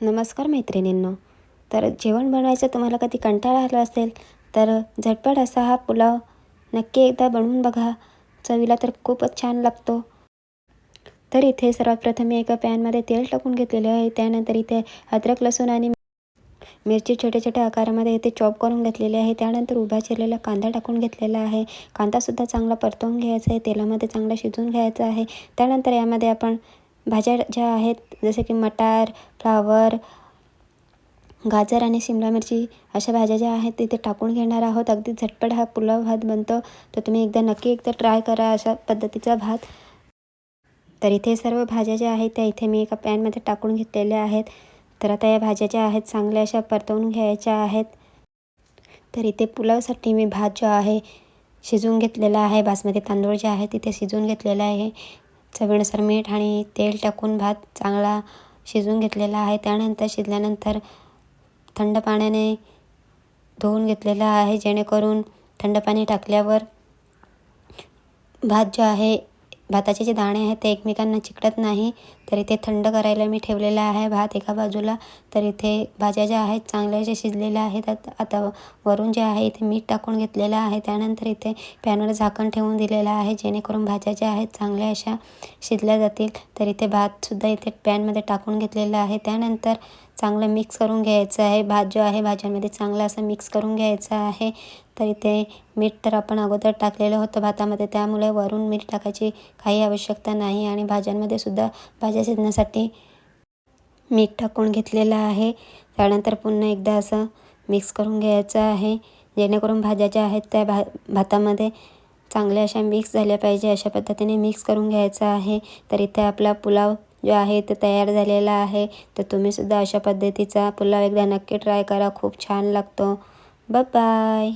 नमस्कार मैत्रिणींनो. तर जेवण बनवायचं तुम्हाला कधी कंटाळा आला असेल तर झटपट असा हा पुलाव नक्की एकदा बनवून बघा. चवीला तर खूपच छान लागतो. तर इथे सर्वात प्रथम मी एका पॅनमध्ये तेल टाकून घेतलेले आहे. त्यानंतर इथे अद्रक लसूण आणि मिरची छोट्या छोट्या आकारामध्ये इथे चॉप करून घेतलेले आहे. त्यानंतर उभा चिरलेला कांदा टाकून घेतलेला आहे. कांदासुद्धा चांगला परतवून घ्यायचा आहे. तेलामध्ये चांगला शिजवून घ्यायचा आहे. त्यानंतर यामध्ये आपण भाज्या ज्या आहेत जसे की मटार फ्लावर गाजर आणि शिमला मिरची अशा भाज्या ज्या आहेत तिथे टाकून घेणार आहोत. अगदी झटपट हा पुलाव भात बनतो. तर तुम्ही एकदा नक्की एकदा ट्राय करा अशा पद्धतीचा भात. तर इथे सर्व भाज्या ज्या आहेत त्या इथे मी एका पॅनमध्ये टाकून घेतलेल्या आहेत. तर आता या भाज्या ज्या आहेत चांगल्या अशा परतवून घ्यायच्या आहेत. तर इथे पुलावसाठी मी भात जो आहे शिजवून घेतलेला आहे. बासमती तांदूळ जे आहे तिथे शिजवून घेतलेला आहे. चवीनुसार मीठ आणि तेल टाकून भात चांगला शिजवून घेतलेला आहे. त्यानंतर शिजल्यानंतर थंड पाण्याने धुवून घेतलेला आहे. जेणेकरून थंड पाणी टाकल्यावर भात जो आहे भाताचे जे दाणे आहेत ते एकमेकांना चिकटत नाही. तर इथे थंड करायला मी ठेवलेला आहे भात एका बाजूला. तर इथे भाज्या ज्या आहेत चांगल्या ज्या शिजलेल्या आहेत. आता आता वरून जे आहे इथे मीठ टाकून घेतलेलं आहे. त्यानंतर इथे पॅनवर झाकण ठेवून दिलेलं आहे जेणेकरून भाज्या ज्या आहेत चांगल्या अशा शिजल्या जातील. तर इथे भातसुद्धा इथे पॅनमध्ये टाकून घेतलेला आहे. त्यानंतर चांगलं मिक्स करून घ्यायचं आहे. भात जो आहे भाज्यांमध्ये चांगला असं मिक्स करून घ्यायचं आहे. तर इथे मीठ तर आपण अगोदर टाकलेलं होतं भातामध्ये. त्यामुळे वरून मीठ टाकायची काही आवश्यकता नाही आणि भाज्यांमध्ये सुद्धा भाज्या भाज्या शिजण्यासाठी मीठ टाकून घेतलेलं आहे. त्यानंतर पुन्हा एकदा असं मिक्स करून घ्यायचं आहे. जेणेकरून भाज्या ज्या आहेत त्या भा भातामध्ये चांगल्या अशा मिक्स झाल्या पाहिजे अशा पद्धतीने मिक्स करून घ्यायचं आहे. तर इथे आपला पुलाव जो आहे तो तयार झालेला आहे. तर तुम्हीसुद्धा अशा पद्धतीचा पुलाव एकदा नक्की ट्राय करा. खूप छान लागतो. बाय